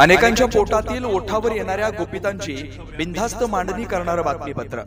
अनेकांच्या पोटातील ओठावर येणाऱ्या गोपितांची बिनधास्त मांडणी करणारं बातमीपत्र.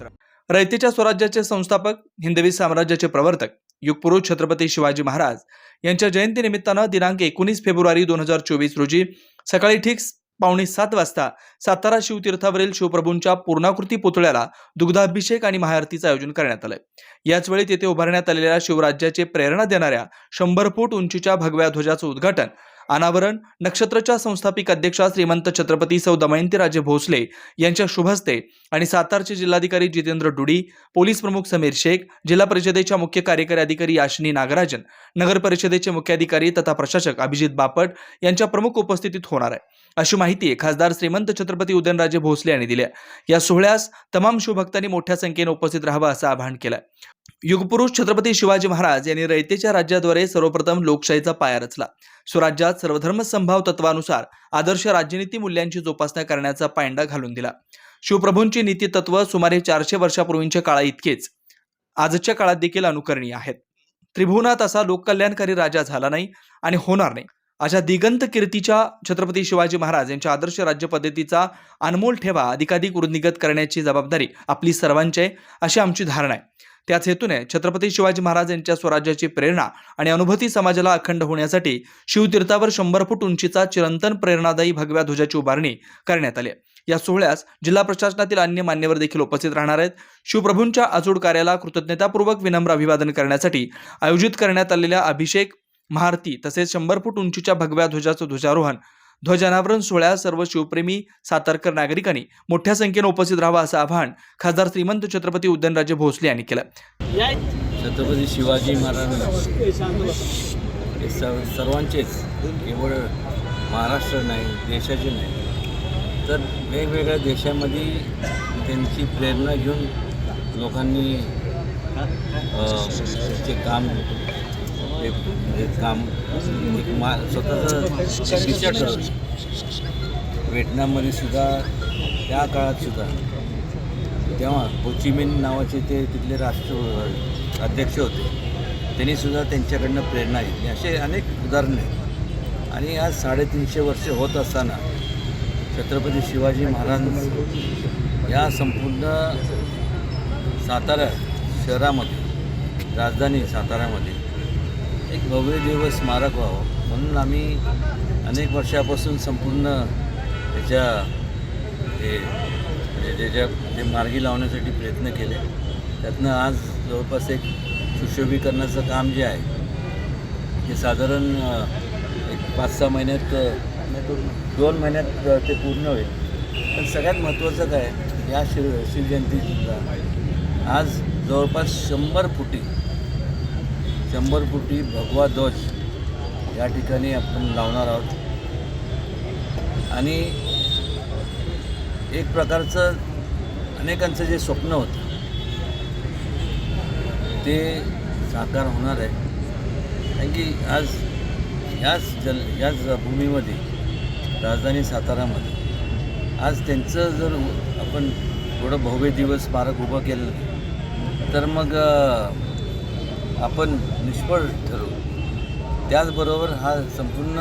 रयतेच्या स्वराज्याचे संस्थापक हिंदवी साम्राज्याचे प्रवर्तक युगपुरुष छत्रपती शिवाजी महाराज यांच्या जयंतीनिमित्तानं दिनांक एकोणीस फेब्रुवारी दोन हजार चोवीस रोजी सकाळी ठीक पावणे सात वाजता सातारा शिवतीर्थावरील शिवप्रभूंच्या पूर्णाकृती पुतळ्याला दुग्धाभिषेक आणि महाआरतीचं आयोजन करण्यात आलंय याच वेळी तेथे उभारण्यात आलेल्या शिवराज्याचे प्रेरणा देणाऱ्या शंभर फूट उंचीच्या भगव्या ध्वजाचं उद्घाटन अनावरण नक्षत्रच्या संस्थापिक अध्यक्षा श्रीमंत छत्रपती सौ दमयंतीराजे भोसले यांच्या शुभहस्ते आणि सातारचे जिल्हाधिकारी जितेंद्र डुडी पोलीस प्रमुख समीर शेख जिल्हा परिषदेच्या मुख्य कार्यकारी अधिकारी याशिनी नागराजन नगर परिषदेचे मुख्याधिकारी तथा प्रशासक अभिजित बापट यांच्या प्रमुख उपस्थितीत होणार आहे. अशी माहिती खासदार श्रीमंत छत्रपती उदयनराजे भोसले यांनी दिली या सोहळ्यास तमाम शिवभक्तांनी मोठ्या संख्येने उपस्थित राहावं असं आवाहन केलं युगपुरुष छत्रपती शिवाजी महाराज यांनी रयतेच्या राज्याद्वारे सर्वप्रथम लोकशाहीचा पाया रचला. स्वराज्यात सर्वधर्म संभाव तत्वानुसार आदर्श राज्यनीती मूल्यांची जोपासना करण्याचा पायंडा घालून दिला. शिवप्रभूंची नीती तत्व सुमारे चारशे वर्षापूर्वींच्या काळा इतकेच. आजच्या काळात देखील अनुकरणीय आहेत. त्रिभुवनात असा लोककल्याणकारी राजा झाला नाही आणि होणार नाही. अशा दिगंत कीर्तीच्या छत्रपती शिवाजी महाराज यांच्या आदर्श राज्य पद्धतीचा अनमोल ठेवा अधिकाधिक वृद्धिगत करण्याची जबाबदारी आपली सर्वांची आहे अशी आमची धारणा आहे. त्याच हेतूने छत्रपती शिवाजी महाराज यांच्या स्वराज्याची प्रेरणा आणि अनुभूती समाजाला अखंड होण्यासाठी शिवतीर्थावर शंभर फूट उंचीचा चिरंतन प्रेरणादायी भगव्या ध्वजाची उभारणी करण्यात आली या सोहळ्यास जिल्हा प्रशासनातील अन्य मान्यवर देखील उपस्थित राहणार आहेत. शिवप्रभूंच्या अचूड कार्याला कृतज्ञतापूर्वक विनम्र अभिवादन करण्यासाठी आयोजित करण्यात आलेल्या अभिषेक महारती तसेच शंभर फूट उंचीच्या भगव्या ध्वजाचं ध्वजारोहण ध्वजनावरण सोहळ्यास सर्व शिवप्रेमी सातारकर नागरिकांनी मोठ्या संख्येनं उपस्थित राहावं असं आवाहन खासदार श्रीमंत छत्रपती उदयनराजे भोसले यांनी केलं. छत्रपती शिवाजी महाराज स सर्वांचेच केवळ महाराष्ट्र नाही देशाचे नाही. तर वेगवेगळ्या देशामध्ये त्यांची प्रेरणा घेऊन लोकांनी ते काम एक एक काम एक मा स्वतःचं दिशा व्हिएटनाममध्ये सुद्धा त्या काळात सुद्धा तेव्हा होचिमिन नावाचे ते तिथले राष्ट्र अध्यक्ष होते. त्यांनी सुद्धा त्यांच्याकडनं प्रेरणा घेतली. असे अनेक उदाहरणे आहेत. आणि आज साडेतीनशे वर्षे होत असताना छत्रपती शिवाजी महाराज या संपूर्ण सातारा शहरामध्ये राजधानी साताऱ्यामध्ये एक भव्य दिवस स्मारक व्हावं. म्हणून आम्ही अनेक वर्षापासून संपूर्ण त्याच्या हे म्हणजे त्याच्या ते मार्गी लावण्यासाठी प्रयत्न केले. त्यातनं आज जवळपास एक सुशोभीकरणाचं काम जे आहे ते साधारण एक पाच सहा महिन्यात दोन महिन्यात ते पूर्ण होईल. पण सगळ्यात महत्त्वाचं काय या शिव शिवजयंतीसुद्धा आज जवळपास शंभर फुटी शंभर फुटी भगवा ध्वज या ठिकाणी आपण लावणार आहोत. आणि एक प्रकारचं अनेकांचं जे स्वप्न होतं ते साकार होणार आहे. कारण की आज याच जल याच भूमीमध्ये राजधानी सातारामध्ये आज त्यांचं जर आपण थोडं भव्य दिवस स्मारक उभं केलं तर मग आपण निष्फळ ठरवू. त्याचबरोबर हा संपूर्ण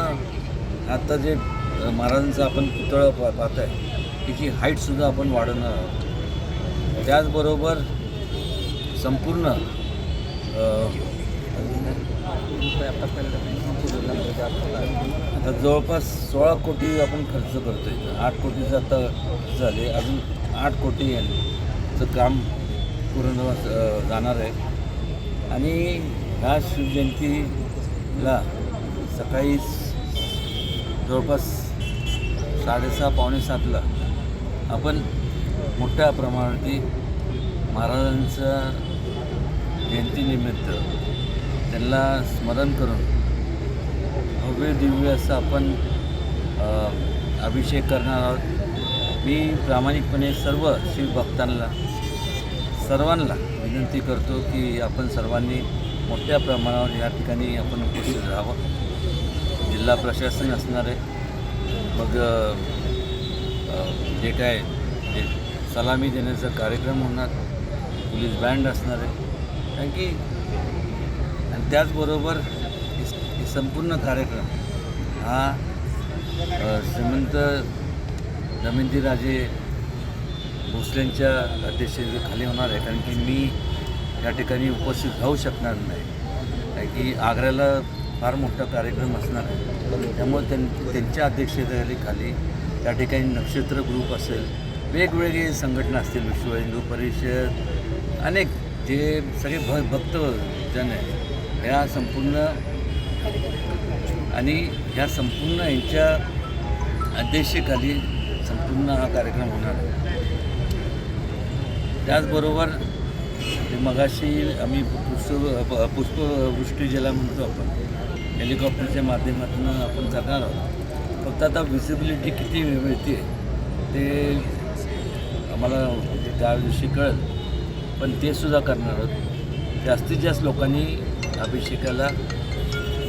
आता जे महाराजांचा आपण पुतळा पा पाहत आहे त्याची हाईटसुद्धा आपण वाढवणार आहोत. त्याचबरोबर संपूर्ण आता जवळपास सोळा कोटी आपण खर्च करतो आहे आठ कोटीचं आता झाले अजून आठ कोटी यांचं काम पूर्ण जाणार आहे. आणि ह्या शिवजयंतीला सकाळी जवळपास साडेसहा पावणे सातला आपण मोठ्या प्रमाणावरती महाराजांच्या जयंतीनिमित्त त्यांना स्मरण करून भव्य दिव्य असं आपण अभिषेक करणार आहोत. मी प्रामाणिकपणे सर्व शिवभक्तांना सर्वांना विनंती करतो की आपण सर्वांनी मोठ्या प्रमाणावर या ठिकाणी आपण उपस्थित राहावं. जिल्हा प्रशासन असणार आहे. मग जे काय जे सलामी देण्याचा कार्यक्रम होणार पोलीस बँड असणार आहे. कारण की आणि त्याचबरोबर हे संपूर्ण कार्यक्रम हा श्रीमंत दमयंती भोसलेंच्या अध्यक्षतेखाली होणार आहे कारण की मी या ठिकाणी उपस्थित राहू शकणार नाही. कारण की आग्र्याला फार मोठा कार्यक्रम असणार आहे. त्यामुळे त्यां त्यांच्या अध्यक्षतेखाली खाली त्या ठिकाणी नक्षत्र ग्रुप असेल वेगवेगळे संघटना असतील विश्व हिंदू परिषद अनेक जे सगळे भ भक्तजन आहेत ह्या संपूर्ण आणि ह्या संपूर्ण यांच्या अध्यक्षतेखाली संपूर्ण हा कार्यक्रम होणार आहे. त्याचबरोबर मगाशी आम्ही पुष्प पुष्पवृष्टी ज्याला म्हणतो आपण हेलिकॉप्टरच्या माध्यमातून आपण जाणार आहोत. फक्त आता विजिबिलिटी किती मिळते ते आम्हाला त्या दिवशी कळेल. पण ते सुद्धा करणार आहोत. जास्तीत जास्त लोकांनी अभिषेकाला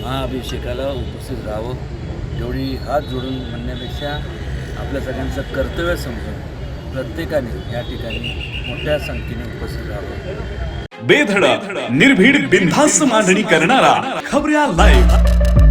महाअभिषेकाला उपस्थित राहावं. जेवढी हात जोडून म्हणण्यापेक्षा आपल्या सगळ्यांचं कर्तव्य समजून प्रत्येकाने या ठिकाणी मोठ्या संख्येने उपस्थित राहावं. बेधडक निर्भीड बिनधास्त मांडणी करणारा खबऱ्या लाईव्ह